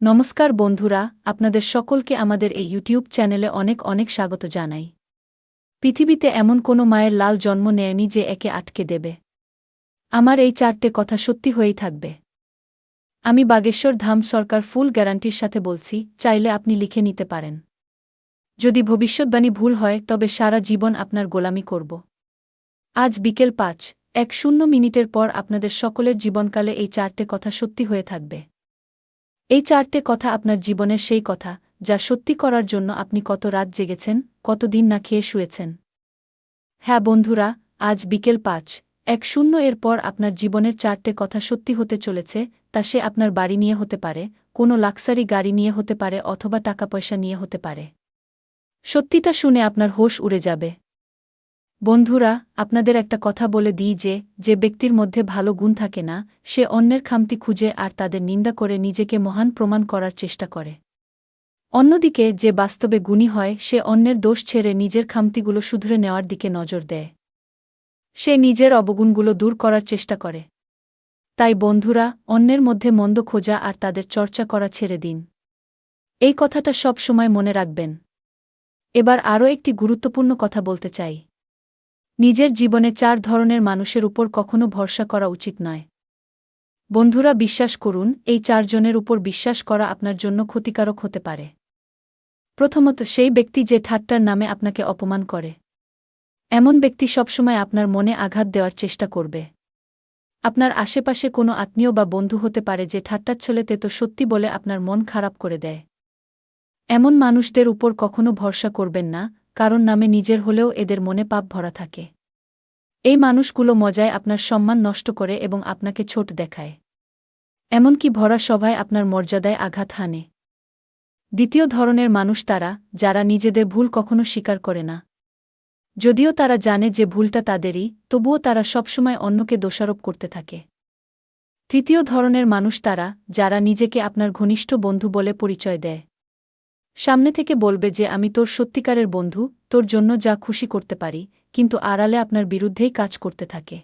নমস্কার বন্ধুরা, আপনাদের সকলকে আমাদের এই ইউটিউব চ্যানেলে অনেক অনেক স্বাগত জানাই। পৃথিবীতে এমন কোনো মায়ের লাল জন্ম নেয়নি যে একে আটকে দেবে। আমার এই চারটে কথা সত্যি হয়েই থাকবে। আমি বাগেশ্বর ধাম সরকার ফুল গ্যারান্টির সাথে বলছি, চাইলে আপনি লিখে নিতে পারেন। যদি ভবিষ্যৎবাণী ভুল হয়, তবে সারা জীবন আপনার গোলামি করব। আজ বিকেল পাঁচ, এক শূন্য মিনিটের পর আপনাদের সকলের জীবনকালে এই চারটে কথা সত্যি হয়ে থাকবে। এই চারটে কথা আপনার জীবনের সেই কথা, যা সত্যি করার জন্য আপনি কত রাত জেগেছেন, কত দিন না খেয়ে শুয়েছেন। হ্যাঁ বন্ধুরা, আজ বিকেল পাঁচ, এক শূন্য এর পর আপনার জীবনের চারটে কথা সত্যি হতে চলেছে, তা সে আপনার বাড়ি নিয়ে হতে পারে, কোনো লাক্সারি গাড়ি নিয়ে হতে পারে অথবা টাকা পয়সা নিয়ে হতে পারে। সত্যিটা শুনে আপনার হোশ উড়ে যাবে। বন্ধুরা, আপনাদের একটা কথা বলে দিই যে যে ব্যক্তির মধ্যে ভালো গুণ থাকে না, সে অন্যের খামতি খুঁজে আর তাদের নিন্দা করে নিজেকে মহান প্রমাণ করার চেষ্টা করে। অন্যদিকে, যে বাস্তবে গুণী হয়, সে অন্যের দোষ ছেড়ে নিজের খামতিগুলো শুধরে নেওয়ার দিকে নজর দেয়। সে নিজের অবগুণগুলো দূর করার চেষ্টা করে। তাই বন্ধুরা, অন্যের মধ্যে মন্দ খোঁজা আর তাদের চর্চা করা ছেড়ে দিন। এই কথাটা সব সময় মনে রাখবেন। এবার আরও একটি গুরুত্বপূর্ণ কথা বলতে চাই। নিজের জীবনে চার ধরনের মানুষের উপর কখনো ভরসা করা উচিত নয়। বন্ধুরা, বিশ্বাস করুন, এই চারজনের উপর বিশ্বাস করা আপনার জন্য ক্ষতিকারক হতে পারে। প্রথমত, সেই ব্যক্তি যে ঠাট্টার নামে আপনাকে অপমান করে। এমন ব্যক্তি সবসময় আপনার মনে আঘাত দেওয়ার চেষ্টা করবে। আপনার আশেপাশে কোনো আত্মীয় বা বন্ধু হতে পারে যে ঠাট্টাচ্ছলে তো সত্যি বলে আপনার মন খারাপ করে দেয়। এমন মানুষদের উপর কখনো ভরসা করবেন না কারণ নামে নিজের হলেও এদের মনে পাপ ভরা থাকে। এই মানুষগুলো মজায় আপনার সম্মান নষ্ট করে এবং আপনাকে ছোট দেখায়। এমনকি ভরা সভায় আপনার মর্যাদায় আঘাত হানে। দ্বিতীয় ধরনের মানুষ তারা, যারা নিজেদের ভুল কখনো স্বীকার করে না। যদিও তারা জানে যে ভুলটা তাদেরই, তবুও তারা সবসময় অন্যকে দোষারোপ করতে থাকে। তৃতীয় ধরনের মানুষ তারা, যারা নিজেকে আপনার ঘনিষ্ঠ বন্ধু বলে পরিচয় দেয়। সামনে থেকে বলবে যে আমি তোর সত্যিকারের বন্ধু, তোর জন্য যা খুশি করতে পারি, কিন্তু আড়ালে আপনার বিরুদ্ধেই কাজ করতে থাকে।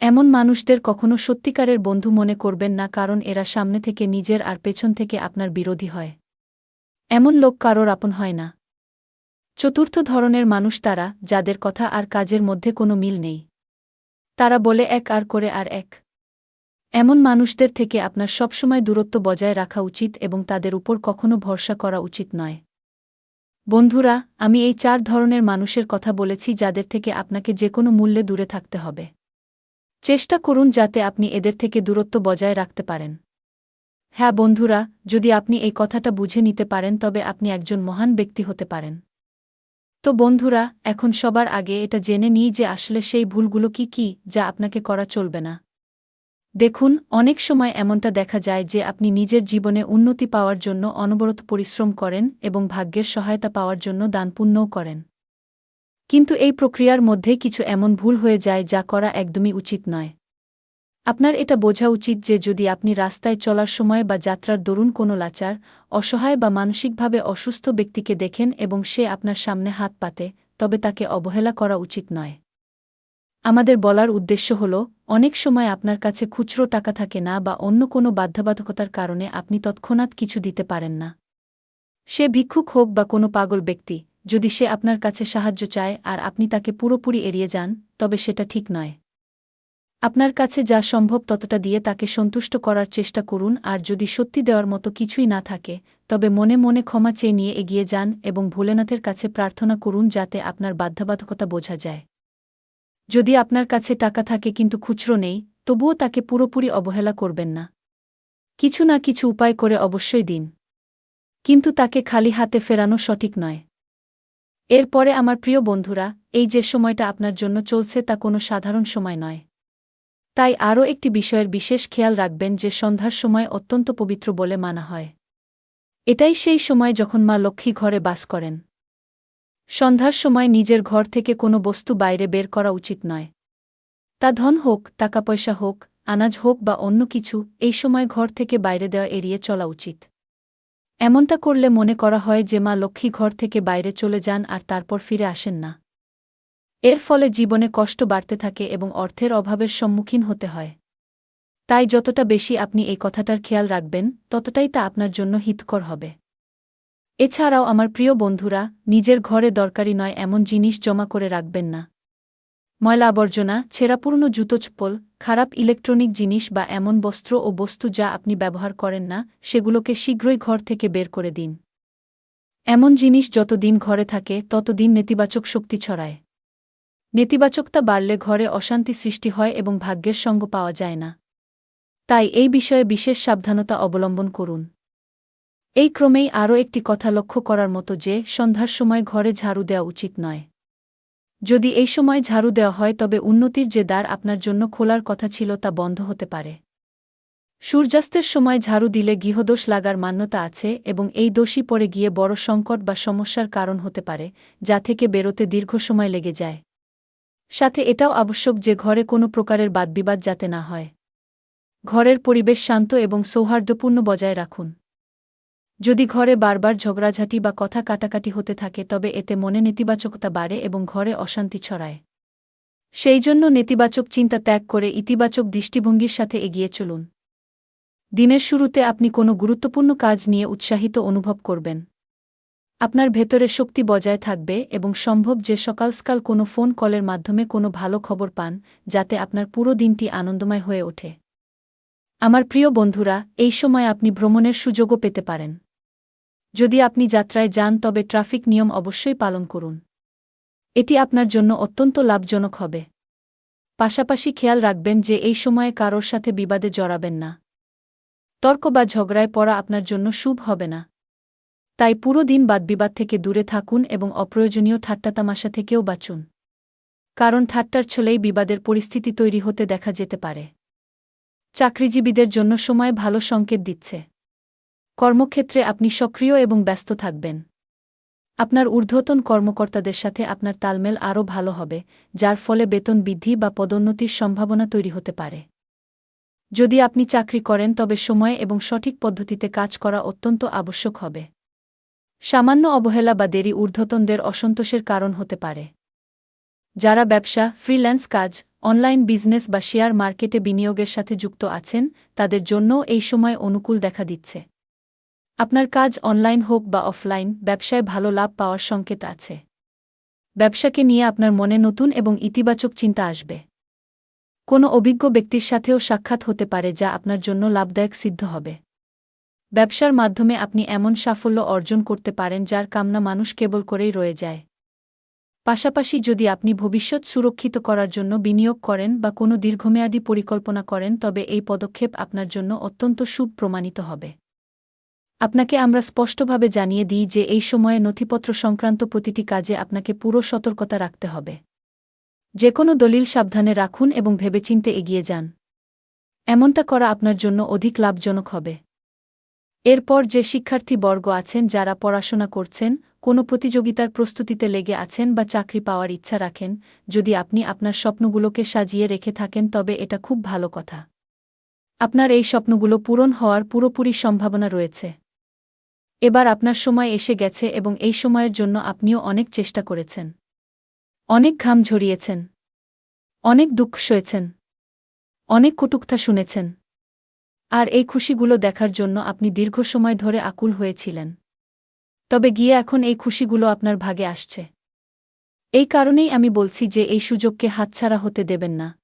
এমন মানুষদের কখনো সত্যিকারের বন্ধু মনে করবেন না কারণ এরা সামনে থেকে নিজের আর পেছন থেকে আপনার বিরোধী হয়। এমন লোক কারোর আপন হয় না। চতুর্থ ধরনের মানুষ তারা, যাদের কথা আর কাজের মধ্যে কোনো মিল নেই। তারা বলে এক আর করে আর এক। এমন মানুষদের থেকে আপনার সবসময় দূরত্ব বজায় রাখা উচিত এবং তাদের উপর কখনো ভরসা করা উচিত নয়। বন্ধুরা, আমি এই চার ধরনের মানুষের কথা বলেছি যাদের থেকে আপনাকে যে কোনো মূল্যে দূরে থাকতে হবে। চেষ্টা করুন যাতে আপনি এদের থেকে দূরত্ব বজায় রাখতে পারেন। হ্যাঁ বন্ধুরা, যদি আপনি এই কথাটা বুঝে নিতে পারেন, তবে আপনি একজন মহান ব্যক্তি হতে পারেন। তো বন্ধুরা, এখন সবার আগে এটা জেনে নিই যে আসলে সেই ভুলগুলো কি কি, যা আপনাকে করা চলবে না। দেখুন, অনেক সময় এমনটা দেখা যায় যে আপনি নিজের জীবনে উন্নতি পাওয়ার জন্য অনবরত পরিশ্রম করেন এবং ভাগ্যের সহায়তা পাওয়ার জন্য দানপুণ্যও করেন। কিন্তু এই প্রক্রিয়ার মধ্যে কিছু এমন ভুল হয়ে যায় যা করা একদমই উচিত নয়। আপনার এটা বোঝা উচিত যে যদি আপনি রাস্তায় চলার সময় বা যাত্রার দরুন কোনো লাচার, অসহায় বা মানসিকভাবে অসুস্থ ব্যক্তিকে দেখেন এবং সে আপনার সামনে হাত পাতে, তবে তাকে অবহেলা করা উচিত নয়। আমাদের বলার উদ্দেশ্য হল, অনেক সময় আপনার কাছে খুচরো টাকা থাকে না বা অন্য কোনো বাধ্যবাধকতার কারণে আপনি তৎক্ষণাৎ কিছু দিতে পারেন না। সে ভিক্ষুক হোক বা কোনো পাগল ব্যক্তি, যদি সে আপনার কাছে সাহায্য চায় আর আপনি তাকে পুরোপুরি এড়িয়ে যান, তবে সেটা ঠিক নয়। আপনার কাছে যা সম্ভব ততটা দিয়ে তাকে সন্তুষ্ট করার চেষ্টা করুন আর যদি সত্যি দেওয়ার মতো কিছুই না থাকে, তবে মনে মনে ক্ষমা চেয়ে নিয়ে এগিয়ে যান এবং ভোলেনাথের কাছে প্রার্থনা করুন যাতে আপনার বাধ্যবাধকতা বোঝা যায়। যদি আপনার কাছে টাকা থাকে কিন্তু খুচরো নেই, তবুও তাকে পুরোপুরি অবহেলা করবেন না। কিছু না কিছু উপায় করে অবশ্যই দিন। কিন্তু তাকে খালি হাতে ফেরানো সঠিক নয়। এরপরে, আমার প্রিয় বন্ধুরা, এই যে সময়টা আপনার জন্য চলছে তা কোনো সাধারণ সময় নয়। তাই আরও একটি বিষয়ের বিশেষ খেয়াল রাখবেন যে সন্ধ্যার সময় অত্যন্ত পবিত্র বলে মানা হয়। এটাই সেই সময় যখন মা লক্ষ্মী ঘরে বাস করেন। সন্ধ্যার সময় নিজের ঘর থেকে কোনো বস্তু বাইরে বের করা উচিত নয়। তা ধন হোক, টাকা পয়সা হোক, আনাজ হোক বা অন্য কিছু, এই সময় ঘর থেকে বাইরে দেওয়া এড়িয়ে চলা উচিত। এমনটা করলে মনে করা হয় যে মা লক্ষ্মী ঘর থেকে বাইরে চলে যান আর তারপর ফিরে আসেন না। এর ফলে জীবনে কষ্ট বাড়তে থাকে এবং অর্থের অভাবের সম্মুখীন হতে হয়। তাই যতটা বেশি আপনি এই কথাটার খেয়াল রাখবেন, ততটাই তা আপনার জন্য হিতকর হবে। এছাড়াও আমার প্রিয় বন্ধুরা, নিজের ঘরে দরকারি নয় এমন জিনিস জমা করে রাখবেন না। ময়লা আবর্জনা ছেঁড়াপূর্ণ জুতো চপ্পল, খারাপ ইলেকট্রনিক জিনিস বা এমন বস্ত্র ও বস্তু যা আপনি ব্যবহার করেন না, সেগুলোকে শীঘ্রই ঘর থেকে বের করে দিন। এমন জিনিস যতদিন ঘরে থাকে, ততদিন নেতিবাচক শক্তি ছড়ায়। নেতিবাচকতা বাড়লে ঘরে অশান্তি সৃষ্টি হয় এবং ভাগ্যের সঙ্গ পাওয়া যায় না। তাই এই বিষয়ে বিশেষ সাবধানতা অবলম্বন করুন। এই ক্রমেই আরও একটি কথা লক্ষ্য করার মতো যে, সন্ধ্যার সময় ঘরে ঝাড়ু দেওয়া উচিত নয়। যদি এই সময় ঝাড়ু দেওয়া হয় তবে উন্নতির যে দ্বার আপনার জন্য খোলার কথা ছিল তা বন্ধ হতে পারে। সূর্যাস্তের সময় ঝাড়ু দিলে গৃহদোষ লাগার মান্যতা আছে এবং এই দোষী পড়ে গিয়ে বড় সংকট বা সমস্যার কারণ হতে পারে, যা থেকে বেরোতে দীর্ঘ সময় লেগে যায়। সাথে এটাও আবশ্যক যে, ঘরে কোনো প্রকারের বাদবিবাদ যাতে না হয়। ঘরের পরিবেশ শান্ত এবং সৌহার্দ্যপূর্ণ বজায় রাখুন। যদি ঘরে বারবার ঝগড়াঝাঁটি বা কথা কাটাকাটি হতে থাকে, তবে এতে মনে নেতিবাচকতা বাড়ে এবং ঘরে অশান্তি ছড়ায়। সেই জন্য নেতিবাচক চিন্তা ত্যাগ করে ইতিবাচক দৃষ্টিভঙ্গির সাথে এগিয়ে চলুন। দিনের শুরুতে আপনি কোনো গুরুত্বপূর্ণ কাজ নিয়ে উৎসাহিত অনুভব করবেন। আপনার ভেতরে শক্তি বজায় থাকবে এবং সম্ভব যে সকালসকাল কোনো ফোন কলের মাধ্যমে কোনো ভালো খবর পান, যাতে আপনার পুরো দিনটি আনন্দময় হয়ে ওঠে। আমার প্রিয় বন্ধুরা, এই সময় আপনি ভ্রমণের সুযোগও পেতে পারেন। যদি আপনি যাত্রায় যান তবে ট্রাফিক নিয়ম অবশ্যই পালন করুন। এটি আপনার জন্য অত্যন্ত লাভজনক হবে। পাশাপাশি খেয়াল রাখবেন যে এই সময়ে কারোর সাথে বিবাদে জড়াবেন না। তর্ক বা ঝগড়ায় পড়া আপনার জন্য শুভ হবে না। তাই পুরো দিন বাদবিবাদ থেকে দূরে থাকুন এবং অপ্রয়োজনীয় ঠাট্টাতামাশা থেকেও বাঁচুন। কারণ ঠাট্টার ছলেই বিবাদের পরিস্থিতি তৈরি হতে দেখা যেতে পারে। চাকরিজীবীদের জন্য সময় ভালো সংকেত দিচ্ছে। কর্মক্ষেত্রে আপনি সক্রিয় এবং ব্যস্ত থাকবেন। আপনার ঊর্ধ্বতন কর্মকর্তাদের সাথে আপনার তালমেল আরও ভালো হবে, যার ফলে বেতন বৃদ্ধি বা পদোন্নতির সম্ভাবনা তৈরি হতে পারে। যদি আপনি চাকরি করেন, তবে সময়ে এবং সঠিক পদ্ধতিতে কাজ করা অত্যন্ত আবশ্যক হবে। সামান্য অবহেলা বা দেরি ঊর্ধ্বতনদের অসন্তোষের কারণ হতে পারে। যারা ব্যবসা, ফ্রিল্যান্স কাজ, অনলাইন বিজনেস বা শেয়ার মার্কেটে বিনিয়োগের সাথে যুক্ত আছেন, তাদের জন্যও এই সময় অনুকূল দেখা দিচ্ছে। আপনার কাজ অনলাইন হোক বা অফলাইন, ব্যবসায় ভালো লাভ পাওয়ার সংকেত আছে। ব্যবসাকে নিয়ে আপনার মনে নতুন এবং ইতিবাচক চিন্তা আসবে। কোনো অভিজ্ঞ ব্যক্তির সাথেও সাক্ষাৎ হতে পারে যা আপনার জন্য লাভদায়ক সিদ্ধ হবে। ব্যবসার মাধ্যমে আপনি এমন সাফল্য অর্জন করতে পারেন যার কামনা মানুষ কেবল করেই রয়ে যায়। পাশাপাশি যদি আপনি ভবিষ্যৎ সুরক্ষিত করার জন্য বিনিয়োগ করেন বা কোনো দীর্ঘমেয়াদী পরিকল্পনা করেন, তবে এই পদক্ষেপ আপনার জন্য অত্যন্ত সুপ্রমাণিত হবে। আপনাকে আমরা স্পষ্টভাবে জানিয়ে দিই যে এই সময়ে নথিপত্র সংক্রান্ত প্রতিটি কাজে আপনাকে পুরো সতর্কতা রাখতে হবে। যে কোনো দলিল সাবধানে রাখুন এবং ভেবেচিন্তে এগিয়ে যান। এমনটা করা আপনার জন্য অধিক লাভজনক হবে। এরপর যে শিক্ষার্থী বর্গ আছেন, যারা পড়াশোনা করছেন, কোনো প্রতিযোগিতার প্রস্তুতিতে লেগে আছেন বা চাকরি পাওয়ার ইচ্ছা রাখেন, যদি আপনি আপনার স্বপ্নগুলোকে সাজিয়ে রেখে থাকেন, তবে এটা খুব ভালো কথা। আপনার এই স্বপ্নগুলো পূরণ হওয়ার পুরোপুরি সম্ভাবনা রয়েছে। এবার আপনার সময় এসে গেছে এবং এই সময়ের জন্য আপনিও অনেক চেষ্টা করেছেন। অনেক ঘাম ঝরিয়েছেন। অনেক দুঃখ সয়েছেন। অনেক কটুকথা শুনেছেন। আর এই খুশিগুলো দেখার জন্য আপনি দীর্ঘ সময় ধরে আকুল হয়েছিলেন। তবে গিয়ে এখন এই খুশিগুলো আপনার ভাগে আসছে। এই কারণেই আমি বলছি যে এই সুযোগকে হাতছাড়া হতে দেবেন না।